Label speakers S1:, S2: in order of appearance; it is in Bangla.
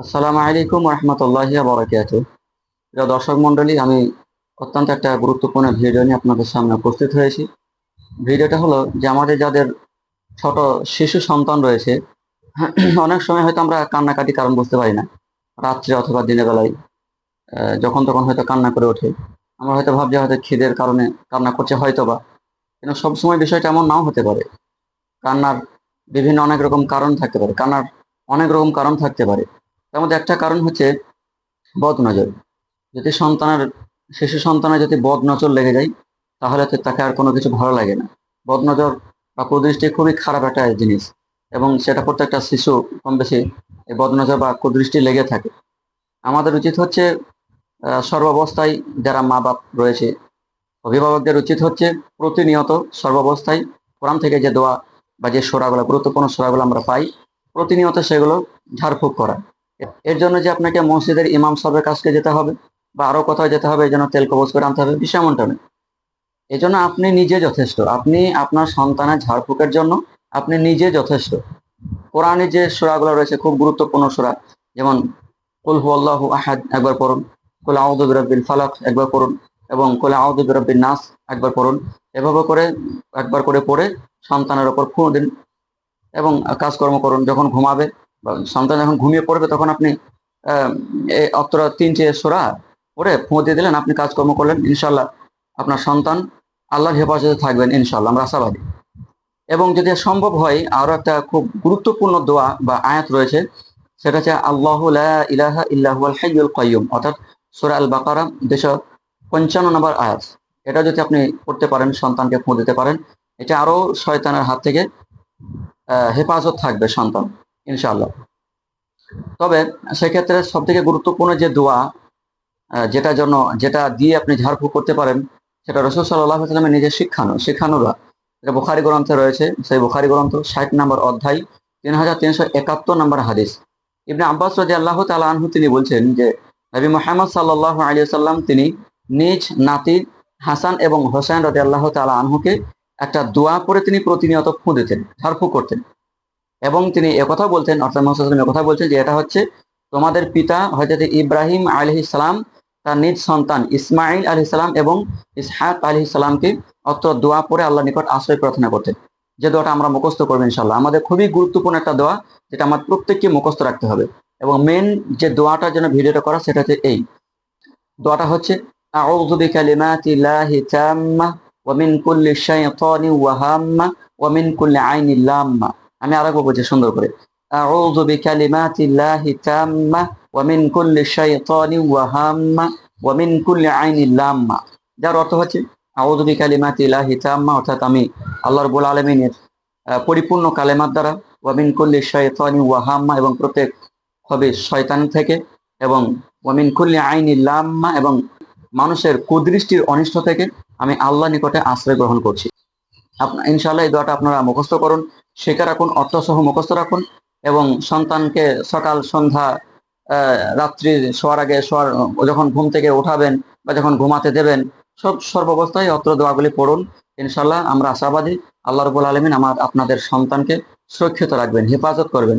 S1: আসসালামু আলাইকুম রহমতুল্লাহ বরাকাত দর্শক মন্ডলী আমি অত্যন্ত একটা গুরুত্বপূর্ণ ভিডিও নিয়ে আপনাদের সামনে উপস্থিত হয়েছি। ভিডিওটা হলো যে আমাদের যাদের ছোট শিশু সন্তান রয়েছে, অনেক সময় হয়তো আমরা কান্নাকাটি কারণ বুঝতে পারি না। রাত্রে অথবা দিনের বেলায় যখন তখন হয়তো কান্না করে ওঠে। আমরা হয়তো ভাবছি হয়তো খিদের কারণে কান্না করছে হয়তো বা কিন্তু সবসময় বিষয়টা এমন নাও হতে পারে। কান্নার বিভিন্ন অনেক রকম কারণ থাকতে পারে। কান্নার অনেক রকম কারণ থাকতে পারে। তার মধ্যে একটা কারণ হচ্ছে বদ নজর যদি সন্তানের, শিশু সন্তানের যদি বদ নজর লেগে যায়, তাহলে তো তাকে আর কোনো কিছু ভালো লাগে না। বদ নজর বা কুদৃষ্টি খুবই খারাপ একটা জিনিস এবং সেটা প্রত্যেকটা শিশু কম বেশি এই বদ নজর বা কুদৃষ্টি লেগে থাকে। আমাদের উচিত হচ্ছে সর্বাবস্থায় যারা মা বাপ রয়েছে, অভিভাবকদের উচিত হচ্ছে প্রতিনিয়ত সর্বাবস্থায় কোরআন থেকে যে দোয়া বা যে সোরাগুলো, গুরুত্বপূর্ণ সোরাগুলো আমরা পাই, প্রতিনিয়ত সেগুলো ঝাড়ফুঁক করা। এর জন্য যে আপনাকে মসজিদের ইমাম সাহেবের কাছকে যেতে হবে বা আরও কোথাও যেতে হবে এই জন্য তেল কবজ করে আনতে হবে এমনটা নয়। এই জন্য আপনি নিজে যথেষ্ট। আপনি আপনার সন্তানের ঝাড়ফুঁকের জন্য আপনি নিজে যথেষ্ট। কোরআনে যে সুরাগুলো রয়েছে, খুব গুরুত্বপূর্ণ সুরা। যেমন, কুল আল্লাহ আহাদ একবার পড়ুন। কুল আউদু বিরাব্বিল ফালাক একবার পড়ুন। এবং কুল আউদু বিরাব্বিন নাস একবার পড়ুন। এভাবে করে, একবার করে পড়ে সন্তানের ওপর ফুঁ দিন এবং কাজকর্ম করুন। যখন ঘুমাবে সন্তান যখন ঘুমিয়ে পড়বে তখন আপনি অত্র তিনটে সোরা পড়ে ফুঁ দিয়ে দিলেন, আপনি কাজকর্ম করলেন ইনশাল্লাহ আপনার সন্তান আল্লাহর হেফাজতে থাকবেন ইনশাল্লাহ আমরা আশাবাদী। এবং যদি সম্ভব হয়, আরও একটা খুব গুরুত্বপূর্ণ দোয়া বা আয়াত রয়েছে, সেটা হচ্ছে, আল্লাহ ইলাহা ইল্লাহুল হাইয়ুল কাইয়ুম অর্থাৎ সূরা আল বাকারা দুশো পঞ্চান্ন নম্বর আয়াত। এটা যদি আপনি করতে পারেন, সন্তানকে ফুঁ দিতে পারেন, এটা আরও শয়তানের হাত থেকে হেফাজত থাকবে সন্তান। ইনশাআল্লাহ। তবে সেক্ষেত্রে সব থেকে গুরুত্বপূর্ণ যে দোয়া যেটা জন্য, যেটা দিয়ে আপনি ঝাড়ফুঁক করতে পারেন, সেটা রসুল সাল্লাহ সাল্লামের নিজের শিক্ষানো শিক্ষানুরা এটা বুখারি গ্রন্থে রয়েছে, সেই বুখারি গ্রন্থ ষাট নম্বর অধ্যায়, তিন হাজার তিনশো একাত্তর নম্বর হাদিস। ইবনে আব্বাস রাজি আল্লাহ তালা আনহু তিনি বলছেন যে, নবী মোহাম্মদ সাল্লাহ আলী সাল্লাম তিনি নিজ নাতি হাসান এবং হোসেন রাজি আল্লাহ তালা আনহুকে একটা দোয়া করে তিনি প্রতিনিয়ত ফুঁ দিতেন ঝাড়ফুঁক করতেন। এবং তিনি একথা বলতেন অর্থাৎ মোহাম্মদ কথা বলছেন যে এটা হচ্ছে তোমাদের পিতা হজরত ইব্রাহিম আলহি সালাম, তার নিজ সন্তান ইসমাইল আলহি সালাম এবং ইসহাক আলহি সালামকে অত দোয়া পরে আল্লাহ নিকট আশ্রয় প্রার্থনা করতেন যে দোয়াটা আমরা মুখস্থ করব ইনশাল্লাহ আমাদের খুবই গুরুত্বপূর্ণ একটা দোয়া, যেটা আমার প্রত্যেককে মুখস্থ রাখতে হবে। এবং মেন যে দোয়াটার জন্য ভিডিওটা করা, সেটা হচ্ছে এই। দোয়াটা হচ্ছে ওয়া মিন কুল্লি আইনি লাম্মা। আমি আরেকবার বলছি সুন্দর করে তাম্মা ওয়া মিন কুল্লি শাইতানি ওয়া হাম্মা ওয়া মিন কুল্লি আইনি লাম্মা। যার অর্থ হচ্ছে, আউযু বিকালিমাতিল্লাহি তাম্মা অর্থাৎ আমি আল্লাহ রাব্বুল আলামিনের পরিপূর্ণ কালেমার দ্বারা, ওয়া মিন কুল্লি শাইতানি ওয়া হাম্মা এবং প্রত্যেক হবে শয়তান থেকে, এবং ওয়ামিন কুল্লি আইনি লাম্মা এবং মানুষের কুদৃষ্টির অনিষ্ট থেকে আমি আল্লাহ নিকটে আশ্রয় গ্রহণ করছি। আপনার ইনশাআল্লাহ এই দোয়াটা আপনারা মুখস্থ করুন। শেখা রাখুন, অর্থসহ মুখস্থ রাখুন এবং সন্তানকে সকাল, সন্ধ্যা রাত্রি শোয়ার আগে শোয়ার, যখন ঘুম থেকে উঠাবেন বা যখন ঘুমাতে দেবেন, সব সর্বাবস্থায় অত্র দোয়াগুলি পড়ুন। ইনশাল্লাহ আমরা আশাবাদী, আল্লাহ রবুল আলমিন আমার আপনাদের সন্তানকে সুরক্ষিত রাখবেন, হেফাজত করবেন।